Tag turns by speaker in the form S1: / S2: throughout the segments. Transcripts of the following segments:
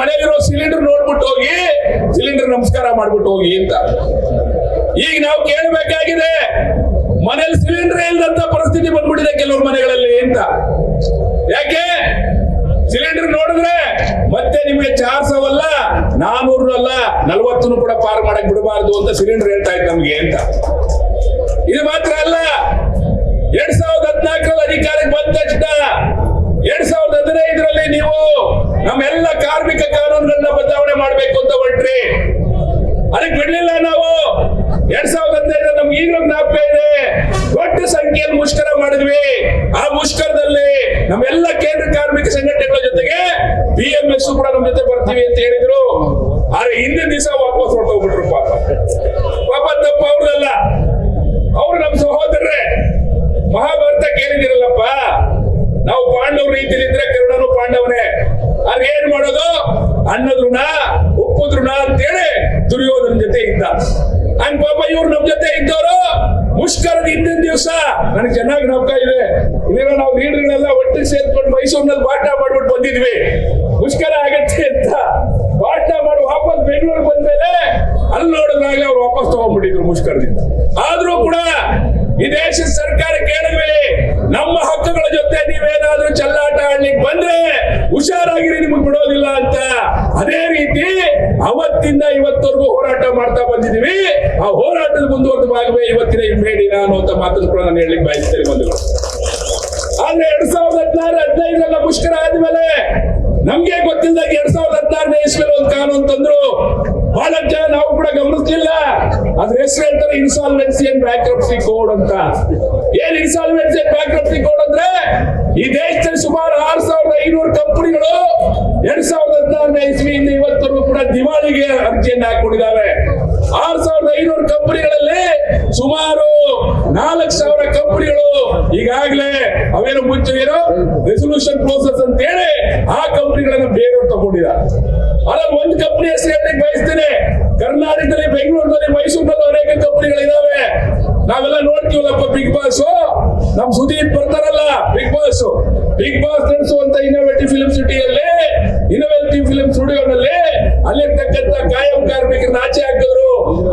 S1: ಮನೆಯಲ್ಲಿರೋ ಸಿಲಿಂಡರ್ ನೋಡ್ಬಿಟ್ಟು ಹೋಗಿ ಸಿಲಿಂಡರ್ ನಮಸ್ಕಾರ ಮಾಡ್ಬಿಟ್ಟು ಹೋಗಿ ಅಂತ. ಈಗ ನಾವು ಕೇಳಬೇಕಾಗಿದೆ, ಮನೇಲಿ ಸಿಲಿಂಡರ್ ಇಲ್ಲದಂತ ಪರಿಸ್ಥಿತಿ ಬಂದ್ಬಿಟ್ಟಿದೆ ಕೆಲವ್ರ ಮನೆಗಳಲ್ಲಿ ಅಂತ. ಯಾಕೆ? ಸಿಲಿಂಡರ್ ನೋಡಿದ್ರೆ ಮತ್ತೆ ನಿಮಗೆ ಚಾರ್ ಸಾವಿರ ನಾನೂರು ಅಲ್ಲ, ನಲ್ವತ್ತನ್ನು ಕೂಡ ಪಾರ್ ಮಾಡಕ್ ಬಿಡಬಾರ್ದು ಅಂತ ಸಿಲಿಂಡರ್ ಹೇಳ್ತಾ ಇತ್ತು ನಮ್ಗೆ ಅಂತ. ಇದು ಮಾತ್ರ ಅಲ್ಲ, ಎರಡ್ ಸಾವಿರದ ಹದಿನಾಲ್ಕರಲ್ಲಿ ಅಧಿಕಾರಕ್ಕೆ ಬಂದ ತಕ್ಷಣ ಎರಡ್ ಸಾವಿರದ ಹದಿನೈದರಲ್ಲಿ ನೀವು ನಮ್ಮೆಲ್ಲ ಕಾರ್ಮಿಕ ಅಂತ ಅದಕ್ಕೆ ಬಿಡ್ಲಿಲ್ಲ ನಾವು. ಎರಡ್ ಸಾವಿರದ ಹದಿನೈದು ನಮ್ಗೆ ಈಗಲೂ ಜ್ಞಾಪಕ ಇದೆ. ದೊಡ್ಡ ಸಂಖ್ಯೆಯಲ್ಲಿ ಮುಷ್ಕರ ಮಾಡಿದ್ವಿ. ಆ ಮುಷ್ಕರದಲ್ಲಿ ನಮ್ಮೆಲ್ಲ ಕೇಂದ್ರ ಕಾರ್ಮಿಕ ಸಂಘಟನೆಗಳ ಜೊತೆಗೆ ಬಿ ಎಂ ಕೂಡ ನಮ್ಮ ಜೊತೆ ಬರ್ತೀವಿ ಅಂತ ಹೇಳಿದ್ರು. ಆದ್ರೆ ಹಿಂದಿನ ದಿವಸ ವಾಪಸ್ ಹೊರಟೋಗ್ಬಿಟ್ರು ಪಾಪ ಪಾಪ ತಪ್ಪು ಅವ್ರದಲ್ಲ ಅವ್ರು ನಮ್ಮ ಸಹೋದರರೇ ಮಹಾಭಾರತ ಕೇಳಿದಿರಲ್ಲಪ್ಪ ನಾವು ಪಾಂಡವ್ರ ರೀತಿಯಲ್ಲಿ ಇದ್ರೆ ಕರ್ಣನು ಪಾಂಡವನೇ ಆಗ ಏನ್ ಮಾಡೋದು ಅನ್ನದ್ರುಣ ಉಪ್ಪುದ್ರುಣ ಅಂತೇಳಿ ದುರ್ಯೋಧನ ಜೊತೆ ಇದ್ದ ಹಂಗ ಪಾಪ ಇವ್ರು ನಮ್ ಜೊತೆ ಇದ್ದವರು ಮುಷ್ಕರದ ಹಿಂದಿನ ದಿವಸ ನನಗೆ ಚೆನ್ನಾಗಿ ಜ್ಞಾಪಕ ಇದೆ ಇಲ್ಲಿರೋ ನಾವು ಲೀಡರ್ಗಳೆಲ್ಲ ಒಟ್ಟಿಗೆ ಸೇರ್ಕೊಂಡು ಮೈಸೂರಿನಲ್ಲಿ ಬಾಟ ಬಂದಿದ್ವಿ ಮುಷ್ಕರ ಆಗತ್ತೆ ಅಂತ ಭಾಷಣ ಮಾಡಿ ವಾಪಸ್ ಬೆಂಗಳೂರಿಗೆ ಬಂದ್ಮೇಲೆ ಅಲ್ಲಿ ನೋಡಿದಾಗ ಅವ್ರು ವಾಪಸ್ ತಗೊಂಡ್ಬಿಟ್ಟಿದ್ರು ಮುಷ್ಕರದಿಂದ. ಆದ್ರೂ ಕೂಡ ಈ ದೇಶದ ಸರ್ಕಾರ ಕೇಳಿದ್ವಿ, ನಮ್ಮ ಹಕ್ಕುಗಳ ಜೊತೆ ನೀವೇನಾದ್ರೂ ಚಲ್ಲಾಟ ಆಡ್ಲಿಕ್ಕೆ ಬಂದ್ರೆ ಹುಷಾರಾಗಿರಿ, ನಿಮಗೆ ಬಿಡೋದಿಲ್ಲ ಅಂತ. ಅದೇ ರೀತಿ ಅವತ್ತಿಂದ ಇವತ್ತವರೆಗೂ ಹೋರಾಟ ಮಾಡ್ತಾ ಬಂದಿದೀವಿ ಆ ಹೋರಾಟದ ಮುಂದುವರೆದ ಭಾಗವೇ ಇವತ್ತಿನ ಇಮ್ಮೇಡಿನ ಅನ್ನುವಂತ ಮಾತನ್ನು ಕೂಡ ನಾನು ಹೇಳಲಿಕ್ಕೆ ಬಯಸ್ತೇನೆ ಬಂಧುಗಳು. ಆದ್ರೆ ಎರಡ್ ಸಾವಿರದ ಹದಿನಾರು, ಹದಿನೈದರಲ್ಲ ಮುಷ್ಕರ ಆದ್ಮೇಲೆ ನಮ್ಗೆ ಗೊತ್ತಿಲ್ಲದಾಗ ಎರಡ್ ಸಾವಿರದ ಹದಿನಾರನೇ ಇಸ್ವಿಯಲ್ಲಿ ಒಂದು ಕಾನೂನು ತಂದ್ರು. ಬಹಳ ಜನ ನಾವು ಕೂಡ ಗಮನಿಸ್ಲಿಲ್ಲ. ಅದ್ರ ಹೆಸರು ಹೇಳ್ತಾರೆ ಇನ್ಸಾಲ್ವೆನ್ಸಿ ಅಂಡ್ ಬ್ಯಾಂಕ್ರಪ್ಸಿ ಕೋಡ್ ಅಂತ. ಏನ್ ಇನ್ಸಾಲ್ವೆನ್ಸಿ ಅಂಡ್ ಬ್ಯಾಂಕ್ರಪ್ಸಿ ಕೋಡ್ ಅಂದ್ರೆ ಈ ದೇಶದಲ್ಲಿ ಸುಮಾರು ಆರ್ ಸಾವಿರದ ಐನೂರು ಕಂಪನಿಗಳು ಎರಡ್ ಸಾವಿರದ ಹದಿನಾರನೇ ಇಸ್ವಿಯಿಂದ ಇವತ್ತರೆಗೂ ಕೂಡ ದಿವಾಳಿಗೆ ಅರ್ಜಿಯನ್ನು ಹಾಕೊಂಡಿದ್ದಾರೆ. ಆರ್ ಸಾವಿರದ ಐನೂರು ಕಂಪನಿಗಳಲ್ಲಿ ಸುಮಾರು ನಾಲ್ಕು ಸಾವಿರ ಕಂಪನಿಗಳು ಈಗಾಗಲೇ ಅವೇನು ಮುಂಚೆ ಏನೋ ರೆಸೊಲ್ಯೂಷನ್ ಪ್ರೋಸೆಸ್ ಅಂತ ಹೇಳಿ ಆ ಕಂಪನಿಗಳನ್ನ ಬೇರೆಯವ್ರು ತಗೊಂಡಿದ್ದಾರೆ ಅದ್ರಲ್ಲಿ ಒಂದು ಕಂಪನಿ ಹೆಸರು ಹೇಳಲಿಕ್ಕೆ ಬಯಸ್ತೇನೆ. ಕರ್ನಾಟಕದಲ್ಲಿ, ಬೆಂಗಳೂರಿನಲ್ಲಿ, ಮೈಸೂರಿನಲ್ಲಿ ಅನೇಕ ಕಂಪನಿಗಳಿದಾವೆ. ನಾವೆಲ್ಲ ನೋಡ್ತೀವಲ್ಲಪ್ಪ ಬಿಗ್ ಬಾಸ್ ನಮ್ ಸುದೀಪ್ ಬರ್ತಾರಲ್ಲ ಬಿಗ್ ಬಾಸ್ ಬಿಗ್ ಬಾಸ್ ನಡೆಸುವಂತ ಇನ್ನೋವೇಟಿವ್ ಫಿಲ್ಮ್ ಸಿಟಿಯಲ್ಲಿ ಇನ್ನೋವೇಟಿವ್ ಫಿಲ್ಮ್ ಸ್ಟುಡಿಯೋನಲ್ಲಿ ಅಲ್ಲಿರ್ತಕ್ಕಂಥ ಕಾಯಂ ಕಾರ್ಮಿಕರನ್ನ ಆಚೆ ಹಾಕಿದ್ರು.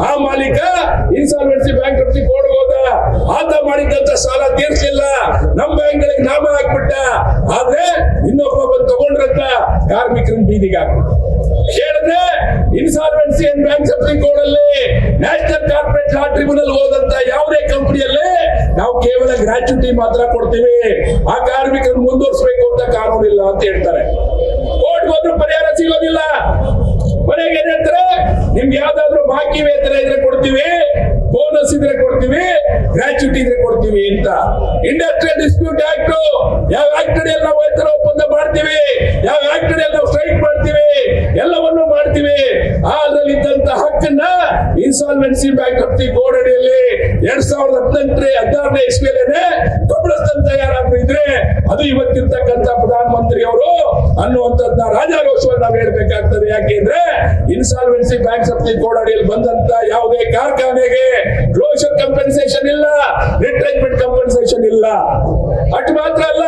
S1: ಆ ಮಾಲೀಕ ಇನ್ಸಾಲ್ವೆನ್ಸಿ ಬ್ಯಾಂಕ್ ಕೋಡ್ ಆತ ಸಾಲ ತೀರ್ಸಲಿಲ್ಲ ನಮ್ ಬ್ಯಾಂಕ್ಗಳಿಗೆ ನಾಮ ಹಾಕ್ಬಿಟ್ಟ. ಆದ್ರೆ ಇನ್ನೊಬ್ಬ ಬಂದು ತಗೊಂಡ್ರಂತ ಕಾರ್ಮಿಕರನ್ನ ಬೀದಿಗೆ ಹಾಕ್ಬಿಟ್ಟು ಹೇಳಿದ್ರೆ ಇನ್ಸಾಲ್ವೆನ್ಸಿ ಅಂಡ್ ಬ್ಯಾಂಕ್ ಕೋರ್ಟ್ ಅಲ್ಲಿ ನ್ಯಾಷನಲ್ ಕಾರ್ಪೊರೇಟ್ ಲಾ ಟ್ರಿಬ್ಯುನಲ್ ಹೋದಂತ ಯಾವುದೇ ಕಂಪನಿಯಲ್ಲಿ ನಾವು ಕೇವಲ ಗ್ರಾಚ್ಯುಟಿ ಮಾತ್ರ ಕೊಡ್ತೀವಿ. ಆ ಕಾರ್ಮಿಕರನ್ನು ಮುಂದುವರಿಸಬೇಕು ಅಂತ ಕಾನೂನಿಲ್ಲ ಅಂತ ಹೇಳ್ತಾರೆ. ಕೋರ್ಟ್ ಹೋದ್ರೂ ಪರಿಹಾರ ಸಿಗೋದಿಲ್ಲ. ಕೊನೆಗೆ ಏನ್ ಹೇಳ್ತಾರೆ ನಿಮ್ಗೆ ಯಾವ್ದಾದ್ರು ಬಾಕಿ ವೇತನ ಇದ್ರೆ ಕೊಡ್ತೀವಿ ಬೋನಸ್ ಇದ್ರೆ ಕೊಡ್ತೀವಿ ಗ್ರಾಚ್ಯುಟಿ ಇದ್ರೆ ಕೊಡ್ತೀವಿ ಅಂತ. ಇಂಡಸ್ಟ್ರಿಯಲ್ ಡಿಸ್ಪ್ಯೂಟ್ ಆಕ್ಟ್ ಯಾವ ಆಕ್ಟ್ ಅಡಿಯಲ್ಲಿ ನಾವು ಒಪ್ಪಂದ ಮಾಡ್ತೀವಿ, ಯಾವ ಆಕ್ಟ್ ಅಡಿಯಲ್ಲಿ ಸ್ಟ್ರೈಕ್ ಮಾಡ್ತೀವಿ, ಎಲ್ಲವನ್ನೂ ಮಾಡ್ತೀವಿ. ಅದ್ರಲ್ಲಿ ಇದ್ದಂತ ಹಕ್ಕನ್ನ ಇನ್ಸಾಲ್ವೆನ್ಸಿ ಬ್ಯಾಂಕ್ ಕೋಡ್ ಅಡಿಯಲ್ಲಿ ಎರಡ್ ಸಾವಿರದ ಹದಿನೆಂಟನೇ ಹದಿನಾರನೇ ಇಸ್ವಿಯಲ್ಲೇನೆ ಕಬ್ಬಿಣಸ್ತಂತ ತಯಾರಾದ್ರು ಇದ್ರೆ ಅದು ಇವತ್ತಿರ್ತಕ್ಕಂಥ ಪ್ರಧಾನ ಮಂತ್ರಿ ಅವರು ಅನ್ನುವಂಥದ್ದನ್ನ ರಾಜಾರೋಷವಾಗಿ ನಾವು ಹೇಳ್ಬೇಕಾಗ್ತದೆ ಯಾಕೆಂದ್ರೆ ಇನ್ಸಾಲ್ವೆನ್ಸಿ ಬ್ಯಾಂಕ್ ಸಪ್ತಿ ಕೋಡಡಿಯಲ್ಲಿ ಬಂದಂತ ಯಾವುದೇ ಕಾರ್ಖಾನೆಗೆ ಕ್ಲೋಷರ್ ಕಂಪೆನ್ಸೇಷನ್ ಇಲ್ಲ ರಿಟ್ರೈನ್ಮೆಂಟ್ ಕಂಪೆನ್ಸೇಷನ್ ಇಲ್ಲ. ಅಟ್ ಮಾತ್ರ ಅಲ್ಲ,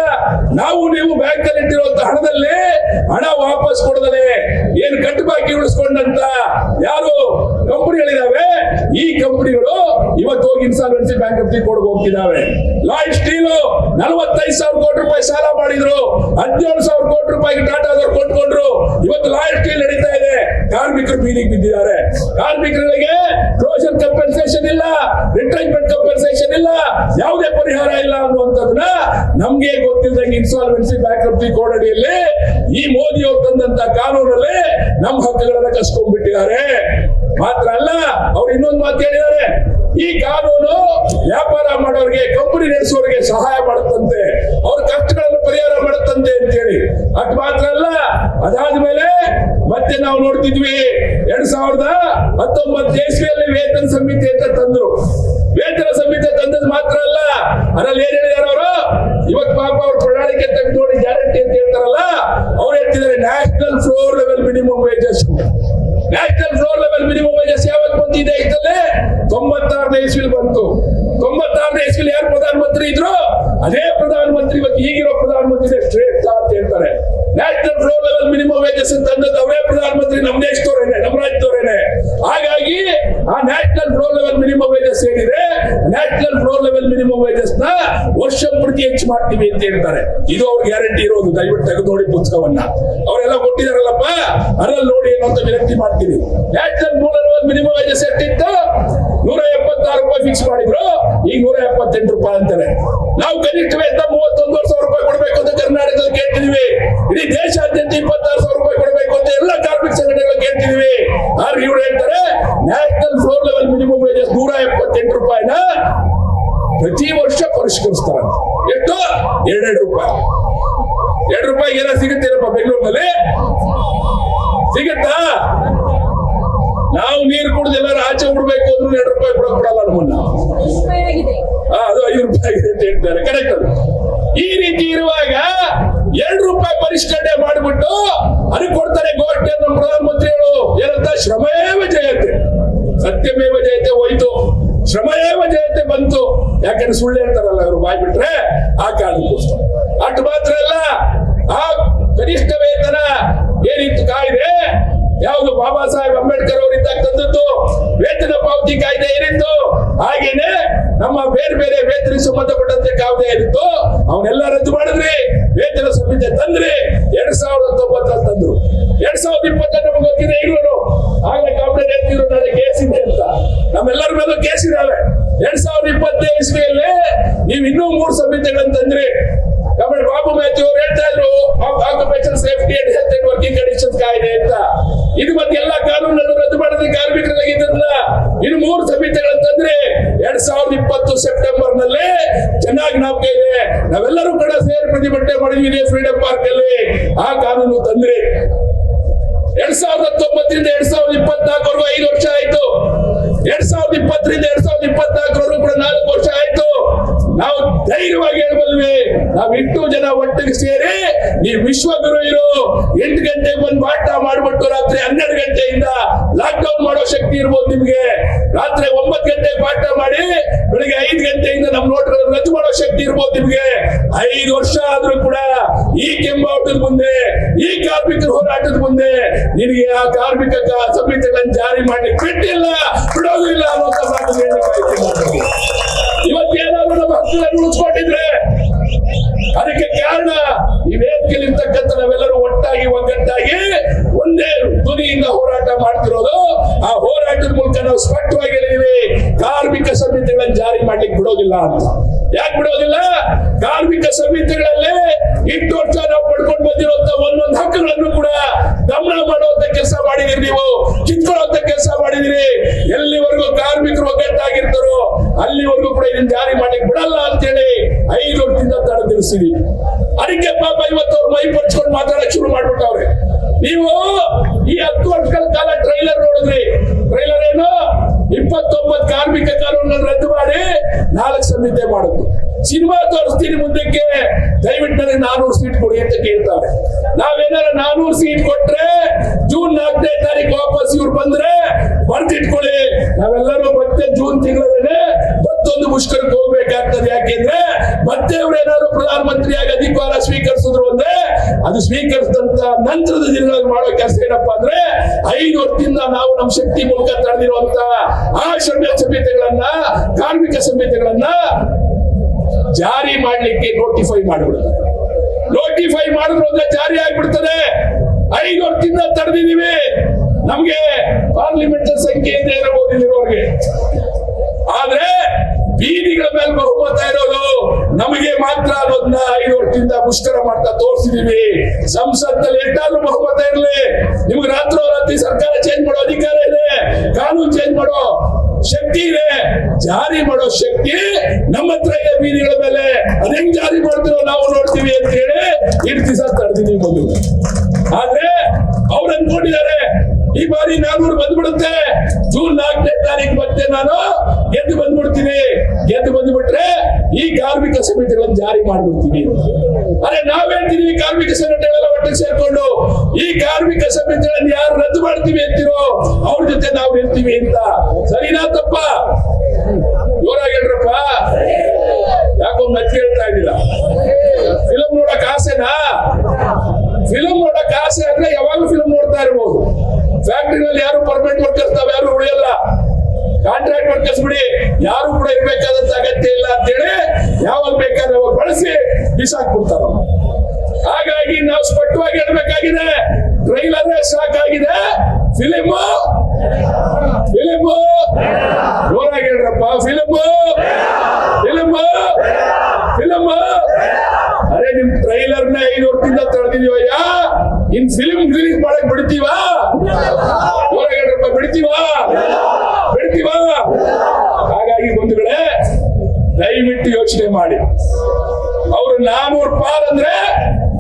S1: ನಾವು ನೀವು ಬ್ಯಾಂಕ್ ಅಲ್ಲಿ ಇಟ್ಟಿರುವಂತ ಹಣದಲ್ಲಿ ಹಣ ವಾಪಸ್ ಕೊಡದಲೆ ಏನು ಕಟ್ಟು ಬಾಕಿ ಉಳಿಸ್ಕೊಂಡಂತ ಯಾರು ಕಂಪನಿಗಳಿದಾವೆ ಈ ಕಂಪನಿಗಳು ಇವತ್ತು ಹೋಗಿ ಇನ್ಸಾಲ್ವೆನ್ಸಿ ಬ್ಯಾಂಕ್ ಕೊಡ್ ಹೋಗ್ತಿದಾವೆ. ಲಾಯ್ಡ್ ಸ್ಟೀಲ್ ನಲವತ್ತೈದು ಸಾವಿರ ಕೋಟಿ ರೂಪಾಯಿ ಸಾಲ ಮಾಡಿದ್ರು. ಹದಿನೇಳು ಸಾವಿರ ಕೋಟಿ ರೂಪಾಯಿ ಟಾಟಾದವ್ರು ಕೊಟ್ಕೊಂಡ್ರು ಇವತ್ತು ಲಾಯ್ಡ್ ಸ್ಟೀಲ್ ನಡೀತಾ ಇದೆ. ಕಾರ್ಮಿಕರು ಬೀದಿಗೆ ಬಿದ್ದಿದ್ದಾರೆ. ಕಾರ್ಮಿಕರಿಗೆ ಕ್ಲೋಸರ್ ಕಂಪೆನ್ಸೇಷನ್ ಇಲ್ಲ ರಿಟೈರ್ಮೆಂಟ್ ಕಂಪೆನ್ಸೇಷನ್ ಇಲ್ಲ, ಯಾವುದೇ ಪರಿಹಾರ ಇಲ್ಲ ಅನ್ನುವಂಥದ್ದನ್ನ ನಮ್ಗೆ ಗೊತ್ತಿಲ್ಲದಂಗೆ ಇನ್ಸಾಲ್ವೆನ್ಸಿ ಬ್ಯಾಂಕ್ ಕೋಡ್ ಅಡಿಯಲ್ಲಿ ಈ ಮೋದಿ ಅವರು ತಂದಂತ ಕಾನೂನಲ್ಲಿ ನಮ್ಮ ಹಕ್ಕುಗಳನ್ನ ಕಸ್ಕೊಂಡ್ಬಿಟ್ಟಿದ್ದಾರೆ. ಮಾತ್ರ ಅಲ್ಲ, ಅವ್ರು ಇನ್ನೊಂದು ಮಾತು ಹೇಳಿದ್ದಾರೆ. ಈ ಕಾನೂನು ವ್ಯಾಪಾರ ಮಾಡೋರಿಗೆ, ಕಂಪನಿ ನಡೆಸುವವರಿಗೆ ಸಹಾಯ ಮಾಡುತ್ತಂತೆ. ಅವ್ರ ಕಷ್ಟಗಳನ್ನು ಪರಿಹಾರ ಮಾಡುತ್ತಂತೆ ಅಂತೇಳಿ. ಅದ್ ಮಾತ್ರ ಅಲ್ಲ, ಅದಾದ್ಮೇಲೆ ಮತ್ತೆ ನಾವು ನೋಡ್ತಿದ್ವಿ, ಎರಡ್ ಸಾವಿರದ ಹತ್ತೊಂಬತ್ತು ಇಸ್ವಿಯಲ್ಲಿ ವೇತನ ಸಮಿತಿ ಅಂತ ಇಸ್ವಿಲಿ ಬಂತು. ತೊಂಬತ್ತಾರನೇ ಇಸ್ವಿಲಿ ಯಾರು ಪ್ರಧಾನ ಮಂತ್ರಿ ಇದ್ರು? ಅದೇ ಪ್ರಧಾನ ಮಂತ್ರಿ ಇವತ್ತು ಈಗಿರೋ ಪ್ರಧಾನ ಮಂತ್ರಿ ಶ್ರೇಷ್ಠ ಅಂತ ಹೇಳ್ತಾರೆ. National floor level minimum wages ಅಂತ ಅವರೇ ಪ್ರಧಾನ ಮಂತ್ರಿ ನಮ್ಮ ದೇಶದವರೇನೆ ನಮ್ಮ ಹಾಗಾಗಿ ಆ national floor level minimum wages ಏನಿದೆ ನ್ಯಾಷನಲ್ ಫ್ಲೋರ್ ಲೆವೆಲ್ ಮಿನಿಮಮ್ ವೇಜಸ್ನ ವರ್ಷ ಪ್ರತಿ ಹೆಚ್ಚು ಮಾಡ್ತೀವಿ ಅಂತ ಹೇಳ್ತಾರೆ. ಇದು ಅವ್ರ ಗ್ಯಾರಂಟಿ ಇರೋದು, ದಯವಿಟ್ಟು ತೆಗೆದು ನೋಡಿ ಪುಸ್ತಕವನ್ನ. ಅವರೆಲ್ಲ ಕೊಟ್ಟಿದಾರಲ್ಲಪ್ಪ, ಅದ್ರಲ್ಲಿ ನೋಡಿ ಏನು ಅಂತ ವಿನಂತಿ ಮಾಡ್ತೀವಿ national floor level minimum wages ಎಷ್ಟಿತ್ತು? ನೂರ ಎಪ್ಪತ್ತಾರು ರೂಪಾಯಿ ಫಿಕ್ಸ್ ಮಾಡಿದ್ರು. ಈಗ ನೂರ ಎಪ್ಪತ್ತೆಂಟು ರೂಪಾಯಿ ಅಂತಾರೆ. ನಾವು ಕನಿಷ್ಠ ಮೂವತ್ತೊಂದು ಸಾವಿರ ರೂಪಾಯಿ ಕೊಡಬೇಕು ಅಂತ ಕರ್ನಾಟಕದಲ್ಲಿ ಕೇಳ್ತಿದೀವಿ. ಇಡೀ ದೇಶಾದ್ಯಂತ ಸಿಗತ್ತಾ ನಾವು ನೀರು ಕುಡಿದು ಎಲ್ಲರೂ ಆಚೆ ಬಿಡ್ಬೇಕು ಅಂದ್ರೂ ಎರಡು ರೂಪಾಯಿ ಕೂಡ ಕೊಡಲ್ಲ ನಮ್ಮನ್ನ. ಅದು ಐದು ರೂಪಾಯಿ ಆಗಿದೆ ಅಂತ ಹೇಳ್ತಾರೆ. ಕರೆಕ್ಟ್ ಅದು. ಈ ರೀತಿ ಇರುವಾಗ ಎರಡು ರೂಪಾಯಿ ಪರಿಷ್ಕರಣೆ ಮಾಡಿಬಿಟ್ಟು ಅದಕ್ಕೆ ಕೊಡ್ತಾರೆ ಗೋಷ್ಠಿಯನ್ನು ಪ್ರಧಾನಮಂತ್ರಿಗಳು ಏನಂತ? ಶ್ರಮೇವ ಜಯತೆ. ಸತ್ಯಮೇವ ಜಯತೆ ಹೋಯ್ತು, ಶ್ರಮಯೇವ ಜಯತೆ ಬಂತು. ಯಾಕಂದ್ರೆ ಸುಳ್ಳು ಹೇಳ್ತಾರಲ್ಲ ಅವರು ಬಾಯ್ ಬಿಟ್ರೆ ಆ ಕಾರಣಕ್ಕೋಸ್ಕರ. ಅಷ್ಟು ಮಾತ್ರ ಅಲ್ಲ, ಆ ಕನಿಷ್ಠ ವೇತನ ಏನಿತ್ತು ಕಾಯ್ದೆ? ಯಾವುದು ಬಾಬಾ ಸಾಹೇಬ್ ಅಂಬೇಡ್ಕರ್ ಅವರಿಂದ ತಂದದ್ದು ವೇತನ ಪಾವತಿ ಕಾಯ್ದೆ ಏನಿತ್ತು? ಹಾಗೇನೆ ನಮ್ಮ ಬೇರೆ ಬೇರೆ ವೇತನ ಸಂಬಂಧಪಟ್ಟಂತೆ ಕಾಯ್ದೆ ಏನಿತ್ತು? ಅವನ್ನೆಲ್ಲ ರದ್ದು ಮಾಡಿದ್ರಿ, ವೇತನ ಸಂಹಿತೆ ತಂದ್ರಿ. ಎರಡ್ ಸಾವಿರದ ಹತ್ತೊಂಬತ್ತರಲ್ಲಿ ತಂದ್ರು. ಎರಡ್ ಸಾವಿರದ ಇಪ್ಪತ್ತ ನಮ್ಗೆ ಗೊತ್ತಿದೆ ಈಗಲೂ ಆಗಲೇ ಕಾಂಪ್ಲೇಂಟ್ ಹೇಳ್ತಿದ್ರು ನಾಳೆ ಕೇಸ್ ಇದೆ ಅಂತ. ನಮ್ಮೆಲ್ಲರ ಮೇಲೂ ಕೇಸ್ ಇದಾವೆ ಎರಡ್ ಸಾವಿರದ ಇಪ್ಪತ್ತನೇ ಇಸ್ವಿಯಲ್ಲಿ ನೀವು ಇನ್ನೂ ಮೂರು ಸಂಹಿತೆಗಳನ್ನು ತಂದ್ರಿ. ಕಮಲ್ ಬಾಬು ಮ್ಯಾಥ್ಯೂ ಅವ್ರು ಹೇಳ್ತಾ ಇದ್ರು occupation safety and health and working condition ಕಾಯ್ದೆ ಅಂತ. ಇದು ಮತ್ತೆ ಎಲ್ಲಾ ಕಾನೂನನ್ನು ರದ್ದು ಮಾಡಿದ್ರೆ ಕಾರ್ಮಿಕರಾಗಿದ್ದಲ್ಲ ಇನ್ನು ಮೂರು ಸಂಹಿತೆಗಳನ್ನು ತಂದ್ರೆ ಎರಡ್ ಸಾವಿರದ ಇಪ್ಪತ್ತು ಸೆಪ್ಟೆಂಬರ್ನಲ್ಲಿ ಚೆನ್ನಾಗಿ ಜ್ಞಾಪಕ ಇದೆ. ನಾವೆಲ್ಲರೂ ಕೂಡ ಸೇರಿ ಪ್ರತಿಭಟನೆ ಮಾಡಿದ್ವಿ ಫ್ರೀಡಂ ಪಾರ್ಕ್ ಅಲ್ಲಿ ಆ ಕಾನೂನು ತಂದ್ರಿ. ಎರಡ್ ಸಾವಿರದ ಹತ್ತೊಂಬತ್ತರಿಂದ ಎರಡ್ ಸಾವಿರದ ಇಪ್ಪತ್ನಾಲ್ಕವರೆಗೂ ಐದು ವರ್ಷ ಆಯ್ತು. ಎರಡ್ ಸಾವಿರದ ಇಪ್ಪತ್ತರಿಂದ ಎರಡ್ ಸಾವಿರದ ಇಪ್ಪತ್ನಾಲ್ಕವರೆಗೂ ಕೂಡ ನಾಲ್ಕು ವರ್ಷ ಆಯ್ತು. ನಾವು ಧೈರ್ಯವಾಗಿ ಹೇಳ್ಬಲ್ವಿ ನಾವ್ ಎಂಟು ಜನ ಒಟ್ಟಿಗೆ ಸೇರಿ ಈ ವಿಶ್ವಗುರು ಇರು ಎಂಟು ಗಂಟೆಗೆ ಬಂದು ಪಾಠ ಮಾಡ್ಬಿಟ್ಟು ರಾತ್ರಿ ಹನ್ನೆರಡು ಗಂಟೆಯಿಂದ ಲಾಕ್ ಡೌನ್ ಮಾಡೋ ಶಕ್ತಿ ಇರ್ಬೋದು ನಿಮ್ಗೆ. ರಾತ್ರಿ ಒಂಬತ್ತು ಗಂಟೆಗೆ ಪಾಠ ಮಾಡಿ, ಬೆಳಿಗ್ಗೆ ಐದು ಗಂಟೆಯಿಂದ ನಮ್ ನೋಟ್ಗಳನ್ನು ರದ್ದು ಮಾಡೋ ಶಕ್ತಿ ಇರ್ಬೋದು ನಿಮ್ಗೆ. ಐದು ವರ್ಷ ಆದ್ರೂ ಕೂಡ ಈ ಕೆಂಬಾಟದ ಮುಂದೆ, ಈ ಕಾರ್ಮಿಕರ ಹೋರಾಟದ ಮುಂದೆ ನಿನಗೆ ಆ ಕಾರ್ಮಿಕ ಸಂಹಿತೆಗಳನ್ನು ಜಾರಿ ಮಾಡಿ ಬಿಟ್ಟಿಲ್ಲ ಬಿಡೋದಿಲ್ಲ ಅನ್ನುವಂತ ಮಾತು ನಮ್ಮ ಹಕ್ಕುಗಳನ್ನು ಉಳಿಸ್ಕೊಂಡಿದ್ರೆ ಅದಕ್ಕೆ ಕಾರಣ ಈ ವೇದಿಕೆಯಲ್ಲಿರ್ತಕ್ಕಂಥ ನಾವೆಲ್ಲರೂ ಒಟ್ಟಾಗಿ ಒಗ್ಗಟ್ಟಾಗಿ ಒಂದೇ ಧ್ವನಿಯಿಂದ ಹೋರಾಟ ಮಾಡ್ತಿರೋದು. ಆ ಹೋರಾಟದ ಮೂಲಕ ನಾವು ಸ್ಪಷ್ಟವಾಗಿ ಹೇಳಿದೀವಿ ಕಾರ್ಮಿಕ ಸಂಹಿತೆಗಳನ್ನು ಜಾರಿ ಮಾಡ್ಲಿಕ್ಕೆ ಬಿಡೋದಿಲ್ಲ ಅಂತ. ಯಾಕೆ ಬಿಡೋದಿಲ್ಲ? ಕಾರ್ಮಿಕ ಸಂಹಿತೆಗಳಲ್ಲಿ ಇಷ್ಟು ವರ್ಷ ನಾವು ಪಡ್ಕೊಂಡು ಬಂದಿರುವಂತ ಒಂದೊಂದು ಹಕ್ಕುಗಳನ್ನು ಕೂಡ ಗಮನ ಮಾಡುವಂತ ಕೆಲಸ ಮಾಡಿದಿರಿ ನೀವು, ಕಿತ್ಕೊಳ್ಳುವಂತ ಕೆಲಸ ಮಾಡಿದಿರಿ ಎಲ್ಲಿವರೆಗೂ ಕಾರ್ಮಿಕರು ಒಗ್ಗಟ್ಟಾಗಿರ್ತಾರೋ, ಅಲ್ಲಿವರೆಗೂ ಕೂಡ ಇದನ್ನ ಜಾರಿ ಮಾಡ್ಲಿಕ್ಕೆ ಬಿಡಲ್ಲ ಅಂತೇಳಿ ಐದು ವರ್ಷದಿಂದ ತಡೆ ತಿಳಿಸಿದೀವಿ ಅದಕ್ಕೆ ಪಾಪ ಇವತ್ತು ಅವ್ರು ಮೈ ಪರ್ಚ್ಕೊಂಡು ಮಾತಾಡಕ್ ಶುರು ಮಾಡ್ಬಿಟ್ಟವ್ರೆ. ನೀವು ಈ ಹತ್ತು ವರ್ಷಗಳ ಕಾಲ ಟ್ರೈಲರ್ ನೋಡಿದ್ರಿ. ಟ್ರೈಲರ್ ಏನು? ಇಪ್ಪತ್ತೊಂಬತ್ತು ಕಾರ್ಮಿಕ ಕಾನೂನನ್ನು ರದ್ದು ಮಾಡಿ ನಾಲ್ಕು ಸಂಹಿತೆ ಮಾಡಿದ್ರು ಸಿನಿಮಾ ತೋರಿಸ್ತೀನಿ ಮುಂದಕ್ಕೆ. ದಯವಿಟ್ಟು ನನಗೆ ನಾನೂರು ಸೀಟ್ ಕೊಡಿ ಅಂತ ಕೇಳ್ತಾರೆ. ನಾವೇನಾರ ನಾನೂರು ಸೀಟ್ ಕೊಟ್ರೆ ಜೂನ್ ನಾಲ್ಕನೇ ತಾರೀಕು ವಾಪಸ್ ಇವ್ರು ಬಂದ್ರೆ ಬರ್ದಿಟ್ಕೊಳ್ಳಿ. ನಾವೆಲ್ಲರೂ ಮತ್ತೆ ಜೂನ್ ತಿಂಗಳಲ್ಲಿ ಮತ್ತೊಂದು ಮುಷ್ಕರಕ್ಕೆ ಹೋಗ್ಬೇಕಾಗ್ತದೆ. ಯಾಕೆಂದ್ರೆ ಮತ್ತೆ ಪ್ರಧಾನ ಪ್ರಧಾನಮಂತ್ರಿಯಾಗಿ ಅಧಿಕಾರ ಸ್ವೀಕರಿಸಿದ್ರು ಅಂದ್ರೆ ಅದು ಸ್ವೀಕರಿಸಿದಂತ ನಂತರದ ದಿನಗಳಲ್ಲಿ ಮಾಡೋ ಕೆಲಸ ಏನಪ್ಪಾ ಅಂದ್ರೆ ಐದು ವರ್ಷದಿಂದ ನಾವು ನಮ್ಮ ಶಕ್ತಿ ಮೂಲಕ ತಡೆದಿರುವಂತ ಆ ಶ್ರಮ ಸಂಹಿತೆಗಳನ್ನ ಕಾರ್ಮಿಕ ಸಂಹಿತೆಗಳನ್ನ ಜಾರಿ ಮಾಡ್ಲಿಕ್ಕೆ ನೋಟಿಫೈ ಮಾಡಿಬಿಡ್ತಾರೆ ನೋಟಿಫೈ ಮಾಡಿದ್ರು ಅಂದ್ರೆ ಜಾರಿ ಆಗ್ಬಿಡ್ತದೆ. ಐದು ವರ್ಷದಿಂದ ತಡೆದಿದ್ದೀವಿ. ನಮ್ಗೆ ಪಾರ್ಲಿಮೆಂಟ್ ಸಂಖ್ಯೆ ಇದೆ ಇರಬಹುದು ಇಲ್ಲಿರೋರ್ಗೆ. ಆದ್ರೆ ಬೀದಿಗಳ ಮೇಲೆ ಬಹುಮತ ಇರೋದು ನಮಗೆ ಮಾತ್ರ ಅನ್ನೋದನ್ನ ಐದು ವರ್ಷದಿಂದ ಮುಷ್ಕರ ಮಾಡ್ತಾ ತೋರಿಸಿದೀವಿ. ಸಂಸತ್ನಲ್ಲಿ ಎಷ್ಟಾದ್ರೂ ಬಹುಮತ ಇರಲಿ. ನಿಮ್ಗೆ ರಾತ್ರೋರಾತ್ರಿ ಸರ್ಕಾರ ಚೇಂಜ್ ಮಾಡೋ ಅಧಿಕಾರ ಇದೆ, ಕಾನೂನು ಚೇಂಜ್ ಮಾಡೋ ಶಕ್ತಿ ಇದೆ. ಜಾರಿ ಮಾಡೋ ಶಕ್ತಿ ನಮ್ಮ ಹತ್ರ ಇದೆ ಬೀದಿಗಳ ಮೇಲೆ. ಅದ್ ಹೆಂಗ್ ಜಾರಿ ಮಾಡ್ತಿರೋ ನಾವು ನೋಡ್ತೀವಿ ಅಂತ ಹೇಳಿ ಇಷ್ಟು ದಿವಸ ತಡೆದಿದ್ದೀವಿ ಮೊದಲು ಆದ್ರೆ ಅವ್ರು ಅನ್ಕೊಂಡಿದ್ದಾರೆ ಈ ಬಾರಿ ನಾನೂರು ಬಂದ್ಬಿಡುತ್ತೆ. ಜೂನ್ ನಾಲ್ಕನೇ ತಾರೀಕು ಮತ್ತೆ ನಾನು ಗೆದ್ದು ಬಂದ್ಬಿಡ್ತೀನಿ. ಗೆದ್ದು ಬಂದ್ಬಿಟ್ರೆ ಈ ಕಾರ್ಮಿಕ ಸಮಿತಿಗಳನ್ನು ಜಾರಿ ಮಾಡ್ಬಿಡ್ತೀನಿ ಅರೆ, ನಾವ್ ಹೇಳ್ತೀವಿ ಕಾರ್ಮಿಕ ಸಂಘಟನೆಗಳೆಲ್ಲ ಒಟ್ಟಿಗೆ ಸೇರ್ಕೊಂಡು ಈ ಕಾರ್ಮಿಕ ಸಮಿತಿಗಳನ್ನು ಯಾರು ರದ್ದು ಮಾಡ್ತೀವಿ ಅಂತಿರೋ ಅವ್ರ ಜೊತೆ ನಾವು ಇರ್ತೀವಿ ಅಂತ. ಸರಿನಾ ತಪ್ಪ? ಜೋರಾಗಿ ಹೇಳ್ರಪ್ಪ. ಯಾಕೋ ಮತ್ತೆ ಕೇಳ್ತಾ ಇದ್ದೀರಾ? ಫಿಲಂ ನೋಡಕ್ ಆಸೆನಾ? ಆಸೆ ಆದ್ರೆ ಯಾವಾಗಲೂ ಫಿಲಂ ನೋಡ್ತಾ ಇರಬಹುದು ಫ್ಯಾಕ್ಟ್ರಿನಲ್ಲಿ ಯಾರು ಪರ್ಮನೆಂಟ್ ವರ್ಕರ್ಸ್ ಯಾರು ಉಳಿಯಲ್ಲ. ಕಾಂಟ್ರಾಕ್ಟ್ ವರ್ಕರ್ಸ್ ಬಿಡಿ, ಯಾರು ಕೂಡ ಇರ್ಬೇಕಾದಂತ ಅಗತ್ಯ ಇಲ್ಲ ಅಂತೇಳಿ ಯಾವಾಗ ಬೇಕಾದ್ರೆ ಅವಾಗ ಬಳಸಿ ಬಿಸಾಕ್ಬಿಡ್ತಾರ ಹಾಗಾಗಿ ನಾವು ಸ್ಪಷ್ಟವಾಗಿ ಹೇಳ್ಬೇಕಾಗಿದೆ ಟ್ರೈಲರ್ ಸಾಕಾಗಿದೆ. ಫಿಲಿಮ್ ಫಿಲಿಮ್ ಜೋರಾಗಿ ಹೇಳ್ರಪ್ಪ ಫಿಲಿಮ್ ಅರೆ ನಿಮ್ ಟ್ರೈಲರ್ನ ಐದು ವರ್ಷದಿಂದ ತಡೆದಿದೀವಯ್ಯ ಇನ್ ಫಿಲಿಂ ರಿಲೀಸ್ ಮಾಡಕ್ ಬಿಡ್ತೀವಾ? ಹೇಳ್ರಪ್ಪ ಬಿಡ್ತೀವಾ? ಬಿಡ್ತೀವಾ? ಹಾಗಾಗಿ ಬಂಧುಗಳೇ, ದಯವಿಟ್ಟು ಯೋಚನೆ ಮಾಡಿ. ಅವರು ನಾನೂರು ಪಾರ್ ಅಂದ್ರೆ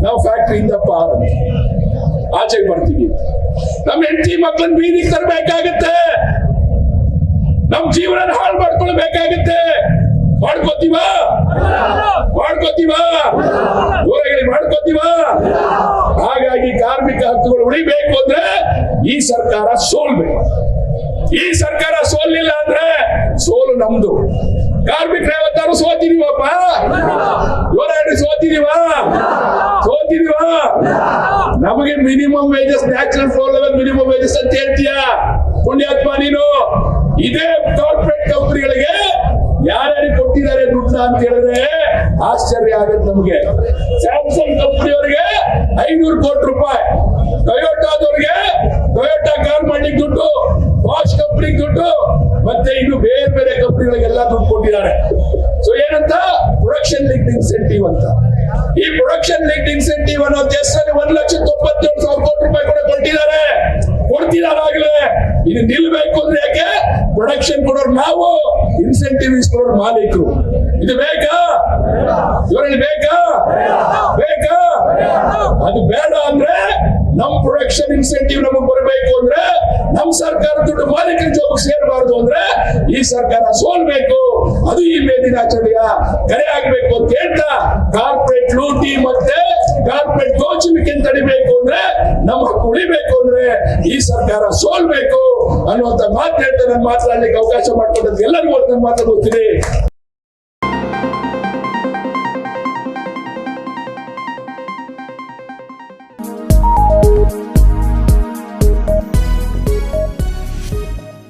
S1: ನಾವು ಫ್ಯಾಕ್ಟ್ರಿಯಿಂದ ಪಾರ್ ಅಂತ. ಆಚೆಗೆ ಬರ್ತೀವಿ. ನಮ್ಮ ಹೆಂಡತಿ ಮಕ್ಕಳನ್ನ ಬೀದಿಗೆ ತರಬೇಕಾಗತ್ತೆ. ನಮ್ ಜೀವನ ಹಾಳು ಮಾಡ್ಕೊಳ್ಬೇಕಾಗತ್ತೆ. ಮಾಡ್ಕೋತೀವಾ? ಮಾಡ್ಕೋತೀವ? ಊರಗಳಿಗೆ ಮಾಡ್ಕೋತೀವ? ಹಾಗಾಗಿ ಕಾರ್ಮಿಕ ಹಕ್ಕುಗಳು ಉಳಿಬೇಕು ಅಂದ್ರೆ ಈ ಸರ್ಕಾರ ಸೋಲ್ಬೇಕು. ಈ ಸರ್ಕಾರ ಸೋಲಿಲ್ಲ ಅಂದ್ರೆ ಸೋಲು ನಮ್ದು. ಕಾರ್ಮಿಕರು ಯಾವತ್ತಾರು ಸೋತಿದೀವಪ್ಪ? ಹೋರಾಡಿ ಸೋತಿದೀವ? ಸೋತಿದೀವ? ನಮಗೆ minimum wages natural floor level minimum wages ಅಂತ ಹೇಳ್ತೀಯ? ಪುಣ್ಯಾತ್ಮ ನೀನು? ಇದೇ ಆಶ್ಚರ್ಯ ಆಗುತ್ತೆ ನಮಗೆ. ಸ್ಯಾಮ್ಸಂಗ್ ಕಂಪನಿಯವರಿಗೆ ಐನೂರು ಕೋಟಿ ರೂಪಾಯಿ. ಟೊಯೋಟಾದವ್ರಿಗೆ ಟೊಯೋಟಾ ಕಾರ್ ಮಾಡಿ ದುಡ್ಡು ವಾಶ್ ಕಂಪ್ನಿ ದುಡ್ಡು, ಮತ್ತೆ ಇನ್ನು ಬೇರೆ ಬೇರೆ ಕಂಪ್ನಿಗಳಿಗೆಲ್ಲ ದುಡ್ಡು ಕೊಟ್ಟಿದ್ದಾರೆ. ಸೊ ಏನಂತ? ಪ್ರೊಡಕ್ಷನ್ ಲಿಂಕ್ ಇನ್ಸೆಂಟಿವ್ ಅಂತ. ಈ ಪ್ರೊಡಕ್ಷನ್ ಲಿಂಕ್ ಇನ್ಸೆಂಟಿವ್ ಅನ್ನೋ ದೇಶದಲ್ಲಿ ಒಂದ್ ಲಕ್ಷ ತೊಂಬತ್ತೇಳು ಸಾವಿರ ಕೋಟಿ ರೂಪಾಯಿ ಕೂಡ ಕೊಟ್ಟಿದ್ದಾರೆ. ಕೊಡ್ತಿದ್ದಾರೆ ಆಗ್ಲೇ. ಇದು ನಿಲ್ಬೇಕು ಅಂದ್ರೆ ಯಾಕೆ? ಪ್ರೊಡಕ್ಷನ್ ಕೊಡೋರು ನಾವು. ಇನ್ಸೆಂಟಿವ್ ಇಸ್ಕೊಳ್ಳೋರು ಮಾಲೀಕರು ಇದು ಬೇಕಾ? ಇವರಲ್ಲಿ ಬೇಕಾ? ಬೇಕಾ? ಅದು ಬೇಡ ಅಂದ್ರೆ ನಮ್ ಪ್ರೊಡಕ್ಷನ್ ಇನ್ಸೆಂಟಿವ್ ನಮಗ್ ಬರಬೇಕು ಅಂದ್ರೆ ನಮ್ ಸರ್ಕಾರ ದುಡ್ಡು ಮಾಲೀಕರ ಜೋಬ್ ಸೇರಬಾರ್ದು ಅಂದ್ರೆ ಈ ಸರ್ಕಾರ ಸೋಲ್ಬೇಕು. ಅದು ಈ ಮೇ ದಿನಾಚರಣೆಯ ಕರೆ ಆಗ್ಬೇಕು ಅಂತ ಹೇಳ್ತಾ ಕಾರ್ಪೊರೇಟ್ ಲೂಟಿ ಮತ್ತೆ ಕಾರ್ಪೊರೇಟ್ ದೋಚುವಿಕೆ ತಡಿಬೇಕು ಅಂದ್ರೆ ನಮ್ಮ ಉಳಿಬೇಕು ಅಂದ್ರೆ ಈ ಸರ್ಕಾರ ಸೋಲ್ಬೇಕು ಅನ್ನುವಂತ ಮಾತು ಹೇಳ್ತಾ ನಾನು ಮಾತನಾಡಲಿಕ್ಕೆ ಅವಕಾಶ ಮಾಡ್ಕೊಂಡದ್ದು ಎಲ್ಲರಿಗೂ ನಾನು ಮಾತಾಡ್ತೀನಿ